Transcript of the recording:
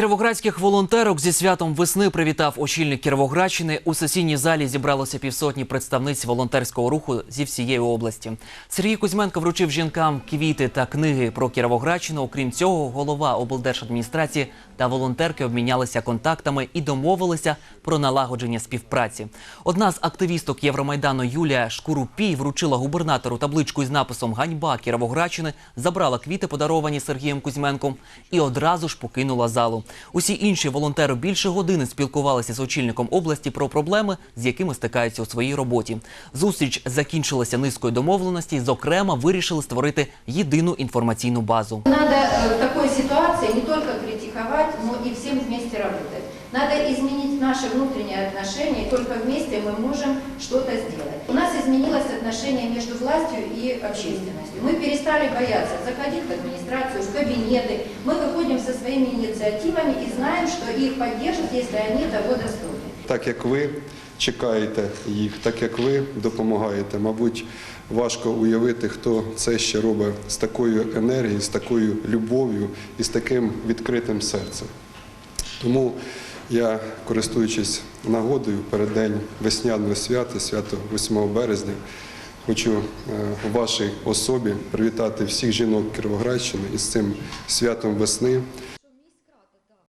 Кіровоградських волонтерок зі святом весни привітав очільник Кіровоградщини. У сесійній залі зібралося півсотні представниць волонтерського руху зі всієї області. Сергій Кузьменко вручив жінкам квіти та книги про Кіровоградщину. Окрім цього, голова облдержадміністрації та волонтерки обмінялися контактами і домовилися про налагодження співпраці. Одна з активісток Євромайдану Юлія Шкурупій вручила губернатору табличку із написом Ганьба Кіровоградщини, забрала квіти, подаровані Сергієм Кузьменком, і одразу ж покинула залу. Усі інші волонтери більше години спілкувалися з очільником області про проблеми, з якими стикаються у своїй роботі. Зустріч закінчилася низкою домовленостей. Зокрема, вирішили створити єдину інформаційну базу. Надо в такой ситуации не только критиковать, но и всем вместе работать. Надо изменить наши внутренние отношения, и только вместе мы можем что-то сделать. У нас изменилось отношение между властью и общественностью. Мы перестали бояться заходить в администрацию, в кабинеты. Мы выходим со своими инициативами и знаем, что их поддержат, если они того достойны. Так як ви чекаєте їх, так як ви допомагаєте, мабуть, важко уявити, хто це ще робить з такою енергією, з такою любов'ю і з таким відкритим серцем. Тому я, користуючись нагодою перед день весняного свята, свято 8 березня, хочу е, у вашій особі привітати всіх жінок Кіровоградщини із цим святом весни.